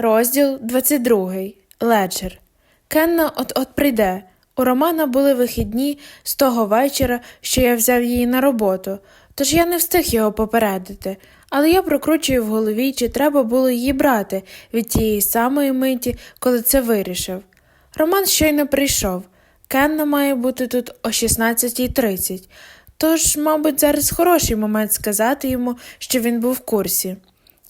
Розділ 22. Леджер. Кенна от-от прийде. У Романа були вихідні з того вечора, що я взяв її на роботу, тож я не встиг його попередити, але я прокручую в голові, чи треба було її брати від тієї самої миті, коли це вирішив. Роман щойно прийшов. Кенна має бути тут о 16.30, тож, мабуть, зараз хороший момент сказати йому, що він був в курсі.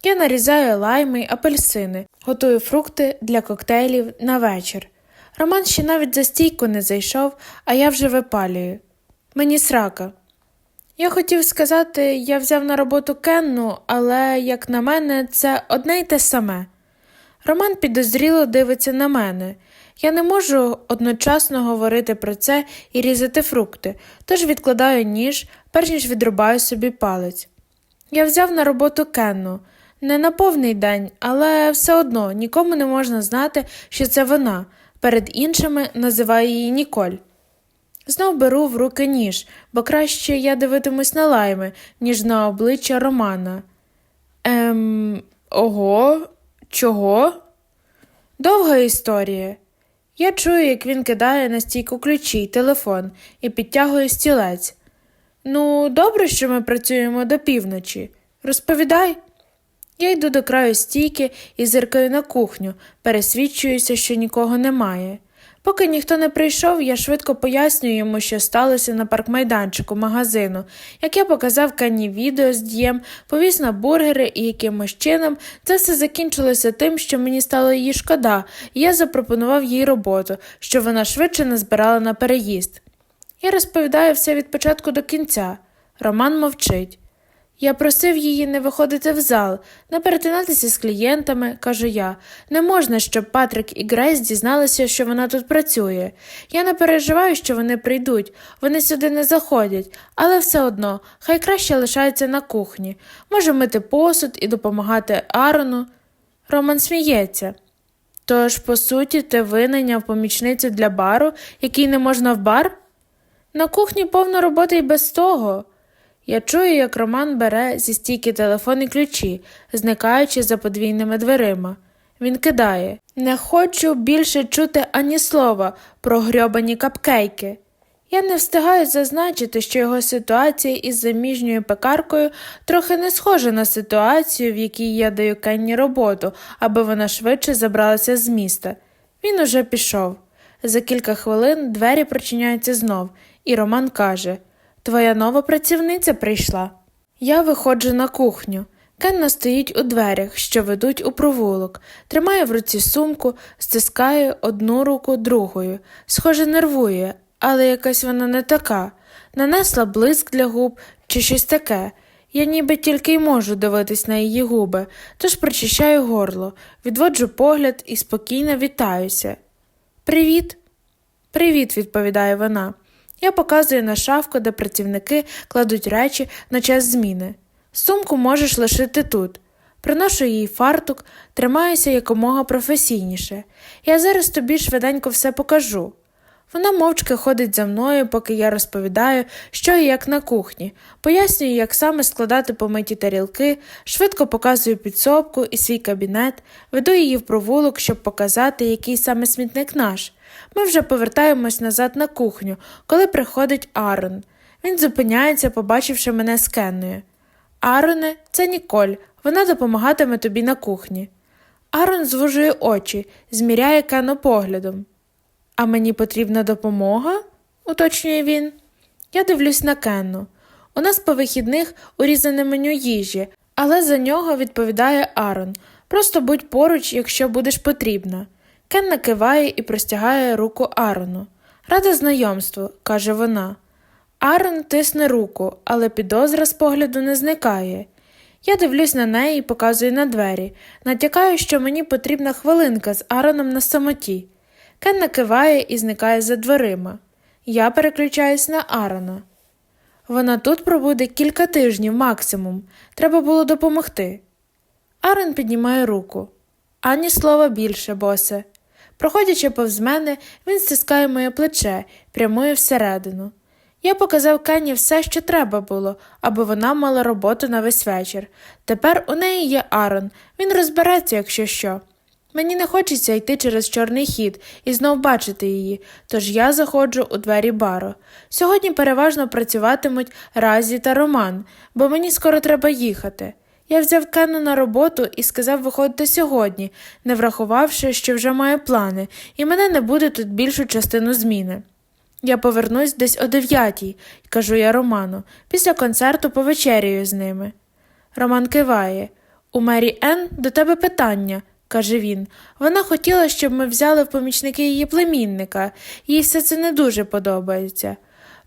Я нарізаю лайми й апельсини, готую фрукти для коктейлів на вечір. Роман ще навіть за стійку не зайшов, а я вже випалюю. Мені срака. Я хотів сказати, я взяв на роботу Кенну, але, як на мене, це одне й те саме. Роман підозріло дивиться на мене. Я не можу одночасно говорити про це і різати фрукти, тож відкладаю ніж, перш ніж відрубаю собі палець. Я взяв на роботу Кенну. Не на повний день, але все одно нікому не можна знати, що це вона. Перед іншими називаю її Ніколь. Знов беру в руки ніж, бо краще я дивитимусь на лайми, ніж на обличчя Романа. Ем, ого, чого? Довга історія. Я чую, як він кидає на стійку ключі й телефон і підтягує стілець. Ну, добре, що ми працюємо до півночі. Розповідай. Я йду до краю стійки і зиркаю на кухню, пересвідчуюся, що нікого немає. Поки ніхто не прийшов, я швидко пояснюю йому, що сталося на паркмайданчику магазину, як я показав Канні відео з дієм, повіз на бургери і якимось чином це все закінчилося тим, що мені стало її шкода, і я запропонував їй роботу, що вона швидше назбирала на переїзд. Я розповідаю все від початку до кінця. Роман мовчить. Я просив її не виходити в зал, не перетинатися з клієнтами, кажу я. Не можна, щоб Патрик і Грейс дізналися, що вона тут працює. Я не переживаю, що вони прийдуть, вони сюди не заходять, але все одно, хай краще лишаються на кухні. Може мити посуд і допомагати Арону. Роман сміється. Тож, по суті, ти винайняв помічницю для бару, який не можна в бар? На кухні повно роботи й без того. Я чую, як Роман бере зі стійки телефон і ключі, зникаючи за подвійними дверима. Він кидає Не хочу більше чути ані слова про грьобані капкейки. Я не встигаю зазначити, що його ситуація із заміжньою пекаркою трохи не схожа на ситуацію, в якій я даю Кенні роботу, аби вона швидше забралася з міста. Він уже пішов. За кілька хвилин двері прочиняються знов, і Роман каже Твоя нова працівниця прийшла. Я виходжу на кухню. Кенна стоїть у дверях, що ведуть у провулок, тримає в руці сумку, стискає одну руку другою. Схоже, нервує, але якась вона не така. Нанесла блиск для губ чи щось таке. Я ніби тільки й можу дивитись на її губи, тож прочищаю горло, відводжу погляд і спокійно вітаюся. Привіт. Привіт, відповідає вона. Я показую на шафку, де працівники кладуть речі на час зміни. Сумку можеш лишити тут. Приношу їй фартук, тримаюся якомога професійніше. Я зараз тобі швиденько все покажу. Вона мовчки ходить за мною, поки я розповідаю, що і як на кухні, пояснюю, як саме складати помиті тарілки, швидко показую підсобку і свій кабінет, веду її в провулок, щоб показати, який саме смітник наш. Ми вже повертаємось назад на кухню, коли приходить Арон. Він зупиняється, побачивши мене з Кенною. Ароне, це Ніколь, вона допомагатиме тобі на кухні. Арон звужує очі, зміряє Кену поглядом. А мені потрібна допомога? уточнює він. Я дивлюсь на Кенну. У нас по вихідних урізане меню їжі, але за нього відповідає Арон. Просто будь поруч, якщо будеш потрібна. Кенна киває і простягає руку Арону. Рада знайомству, каже вона. Арон тисне руку, але підозра з погляду не зникає. Я дивлюсь на неї і показую на двері, натякаю, що мені потрібна хвилинка з Ароном на самоті. Кенна киває і зникає за дверима. Я переключаюсь на Арона. Вона тут пробуде кілька тижнів максимум. Треба було допомогти. Арон піднімає руку. Ані слова більше, босе. Проходячи повз мене, він стискає моє плече, прямує всередину. Я показав Кенні все, що треба було, аби вона мала роботу на весь вечір. Тепер у неї є Арон, він розбереться, якщо що. Мені не хочеться йти через чорний хід і знов бачити її, тож я заходжу у двері бару. Сьогодні переважно працюватимуть Разі та Роман, бо мені скоро треба їхати. Я взяв Кену на роботу і сказав виходити сьогодні, не врахувавши, що вже маю плани, і мене не буде тут більшу частину зміни. Я повернусь десь о дев'ятій, кажу я Роману, після концерту повечеряю з ними. Роман киває. У Мері Енн до тебе питання, каже він. Вона хотіла, щоб ми взяли в помічники її племінника, їй все це не дуже подобається.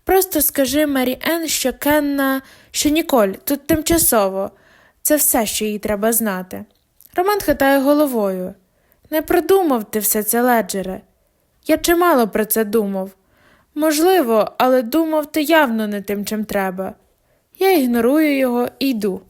Просто скажи Мері Енн, що Кенна, що Ніколь тут тимчасово. Це все, що їй треба знати. Роман хитає головою. Не продумав ти все це, леджере. Я чимало про це думав. Можливо, але думав ти явно не тим, чим треба. Я ігнорую його і йду.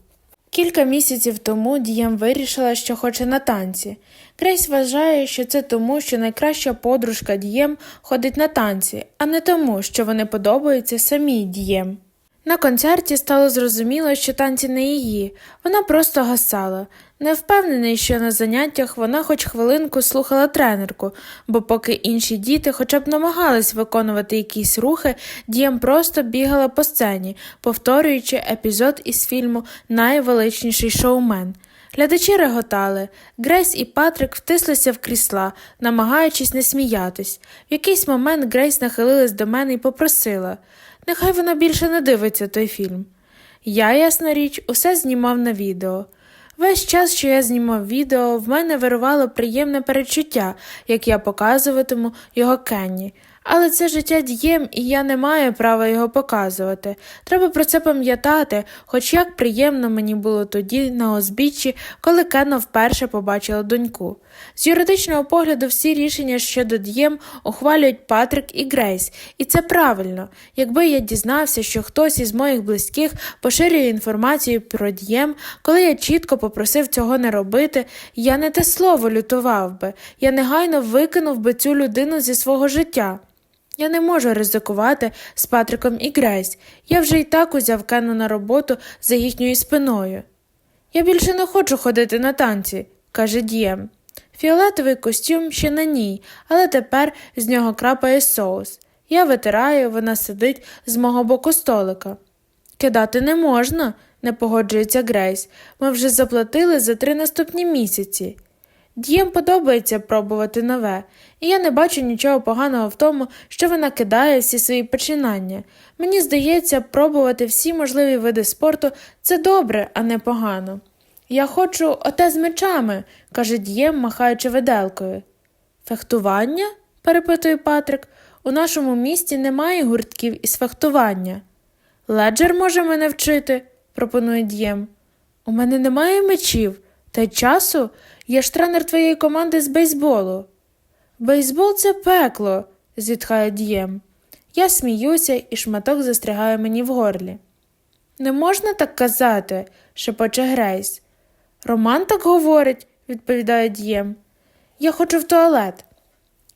Кілька місяців тому Дієм вирішила, що хоче на танці. Крейс вважає, що це тому, що найкраща подружка Дієм ходить на танці, а не тому, що вони подобаються самій Дієм. На концерті стало зрозуміло, що танці не її, вона просто гасала. Не впевнений, що на заняттях вона хоч хвилинку слухала тренерку, бо поки інші діти хоча б намагались виконувати якісь рухи, Дієм просто бігала по сцені, повторюючи епізод із фільму Найвеличніший шоумен. Глядачі реготали. Грейс і Патрик втислися в крісла, намагаючись не сміятись. В якийсь момент Грейс нахилилась до мене і попросила нехай вона більше не дивиться той фільм. Я, ясна річ, усе знімав на відео. Весь час, що я знімав відео, в мене вирувало приємне перечуття, як я показуватиму його Кенні. Але це життя дієм, і я не маю права його показувати. Треба про це пам'ятати, хоч як приємно мені було тоді на озбіччі, коли Кенна вперше побачила доньку. З юридичного погляду всі рішення щодо дієм ухвалюють Патрик і Грейс, і це правильно. Якби я дізнався, що хтось із моїх близьких поширює інформацію про дієм, коли я чітко попросив цього не робити, я не те слово лютував би, я негайно викинув би цю людину зі свого життя. Я не можу ризикувати з Патриком і Грейс. Я вже і так узяв Кену на роботу за їхньою спиною. Я більше не хочу ходити на танці, каже Дієм. Фіолетовий костюм ще на ній, але тепер з нього крапає соус. Я витираю, вона сидить з мого боку столика. Кидати не можна, не погоджується Грейс. Ми вже заплатили за три наступні місяці. Дієм подобається пробувати нове, і я не бачу нічого поганого в тому, що вона кидає всі свої починання. Мені здається, пробувати всі можливі види спорту це добре, а не погано. Я хочу оте з мечами, каже Дієм, махаючи виделкою. Фехтування? перепитує Патрик. У нашому місті немає гуртків із фехтування. Леджер може мене вчити, пропонує Дієм. У мене немає мечів, та й часу. Я ж тренер твоєї команди з бейсболу. Бейсбол це пекло, зітхає Дієм. Я сміюся і шматок застрягає мені в горлі. Не можна так казати, шепоче Грейс. Роман так говорить, відповідає Дієм. Я хочу в туалет.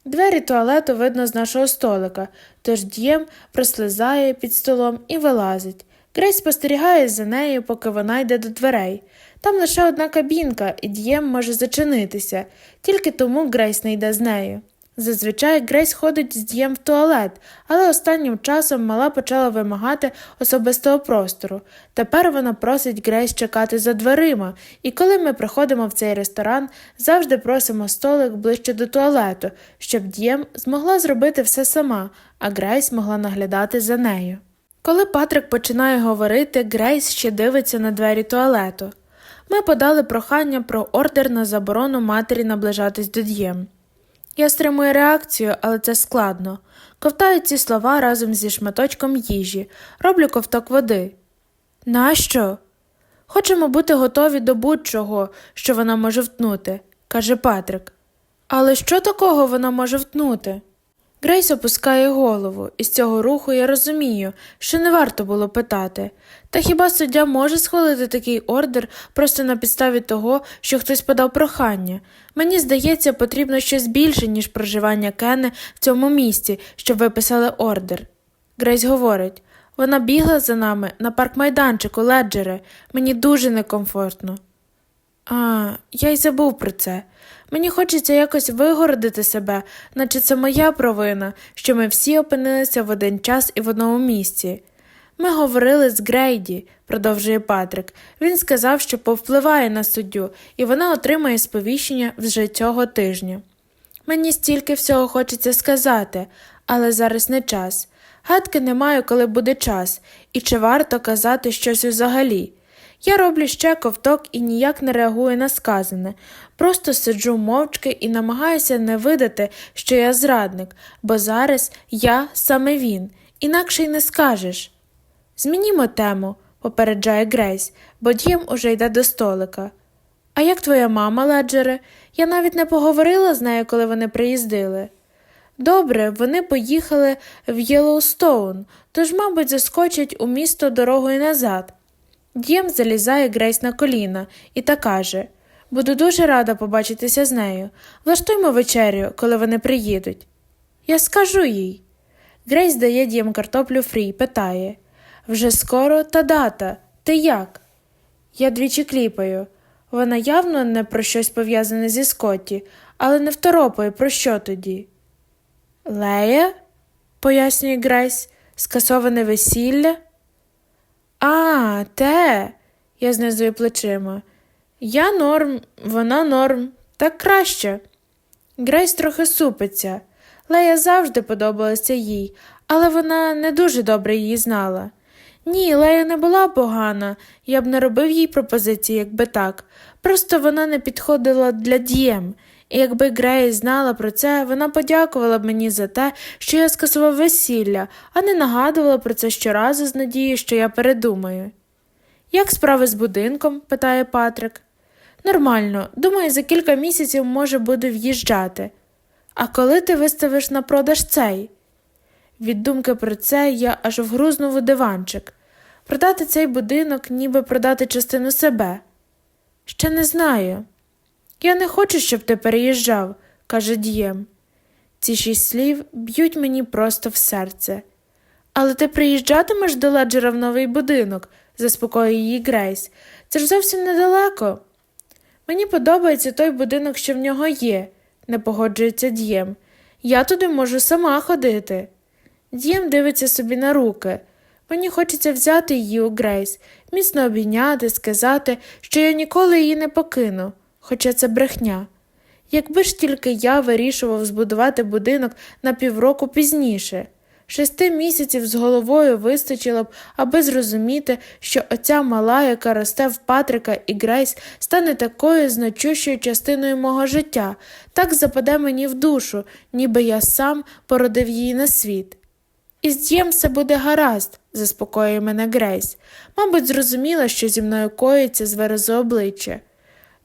Двері туалету видно з нашого столика, тож Дієм прослизає під столом і вилазить. Грейс спостерігає за нею, поки вона йде до дверей. Там лише одна кабінка, і Дієм може зачинитися, тільки тому Грейс не йде з нею. Зазвичай Грейс ходить з Дієм в туалет, але останнім часом мала почала вимагати особистого простору. Тепер вона просить Грейс чекати за дверима, і коли ми приходимо в цей ресторан, завжди просимо столик ближче до туалету, щоб Дієм змогла зробити все сама, а Грейс могла наглядати за нею. Коли Патрик починає говорити, Грейс ще дивиться на двері туалету. Ми подали прохання про ордер на заборону матері наближатись до Д'єм. Я стримую реакцію, але це складно. Ковтаю ці слова разом зі шматочком їжі, роблю ковток води. Нащо? Хочемо бути готові до будь-чого, що вона може втнути, каже Патрик. Але що такого вона може втнути? Грейс опускає голову, і з цього руху я розумію, що не варто було питати. Та хіба суддя може схвалити такий ордер просто на підставі того, що хтось подав прохання? Мені здається, потрібно щось більше, ніж проживання Кени в цьому місці, щоб виписали ордер. Грейс говорить вона бігла за нами на парк майданчику, леджере, мені дуже некомфортно. А, я й забув про це. Мені хочеться якось вигородити себе, наче це моя провина, що ми всі опинилися в один час і в одному місці. Ми говорили з Грейді, продовжує Патрик. Він сказав, що повпливає на суддю, і вона отримає сповіщення вже цього тижня. Мені стільки всього хочеться сказати, але зараз не час. Гадки не маю, коли буде час, і чи варто казати щось взагалі. Я роблю ще ковток і ніяк не реагую на сказане, просто сиджу мовчки і намагаюся не видати, що я зрадник, бо зараз я саме він, інакше й не скажеш. Змінімо тему, попереджає Грейс, бо Дім уже йде до столика. А як твоя мама, Леджере? Я навіть не поговорила з нею, коли вони приїздили. Добре, вони поїхали в Єлоустоун, тож, мабуть, заскочать у місто дорогою назад. Дєм залізає Грейс на коліна і та каже Буду дуже рада побачитися з нею. Влаштуймо вечерю, коли вони приїдуть. Я скажу їй. Грейс дає Дєм картоплю фрі питає Вже скоро та дата. Ти як? Я двічі кліпаю. Вона явно не про щось пов'язане зі Скотті, але не второпає, про що тоді? Лея? пояснює Грейс, скасоване весілля. А, те. Я знизую плечима. Я норм, вона норм, так краще. Грейс трохи супиться. Лея завжди подобалася їй, але вона не дуже добре її знала. Ні, Лея не була погана, я б не робив їй пропозиції, якби так. Просто вона не підходила для дієм. І якби Грейс знала про це, вона подякувала б мені за те, що я скасував весілля, а не нагадувала про це щоразу з надією, що я передумаю. Як справи з будинком? питає Патрик. Нормально, думаю, за кілька місяців може буду в'їжджати. А коли ти виставиш на продаж цей? Від думки про це я аж вгрузнув у диванчик. Продати цей будинок, ніби продати частину себе. Ще не знаю. Я не хочу, щоб ти переїжджав, каже Дієм. Ці шість слів б'ють мені просто в серце. Але ти приїжджатимеш до Леджера в новий будинок, заспокоює її Грейс. Це ж зовсім недалеко. Мені подобається той будинок, що в нього є, не погоджується Дієм. Я туди можу сама ходити. Дієм дивиться собі на руки. Мені хочеться взяти її у Грейс, міцно обійняти, сказати, що я ніколи її не покину, хоча це брехня. Якби ж тільки я вирішував збудувати будинок на півроку пізніше. Шести місяців з головою вистачило б, аби зрозуміти, що оця мала, яка росте в Патрика і Грейс, стане такою значущою частиною мого життя, так западе мені в душу, ніби я сам породив її на світ. Із дієм все буде гаразд, заспокоює мене Грейс. Мабуть, зрозуміла, що зі мною коїться з виразу обличчя.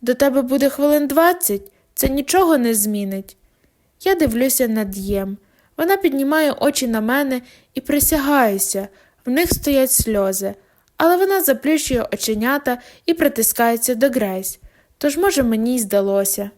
До тебе буде хвилин двадцять, це нічого не змінить. Я дивлюся на дієм. Вона піднімає очі на мене і присягаюся, в них стоять сльози, але вона заплющує оченята і притискається до Грейс, тож, може, мені й здалося.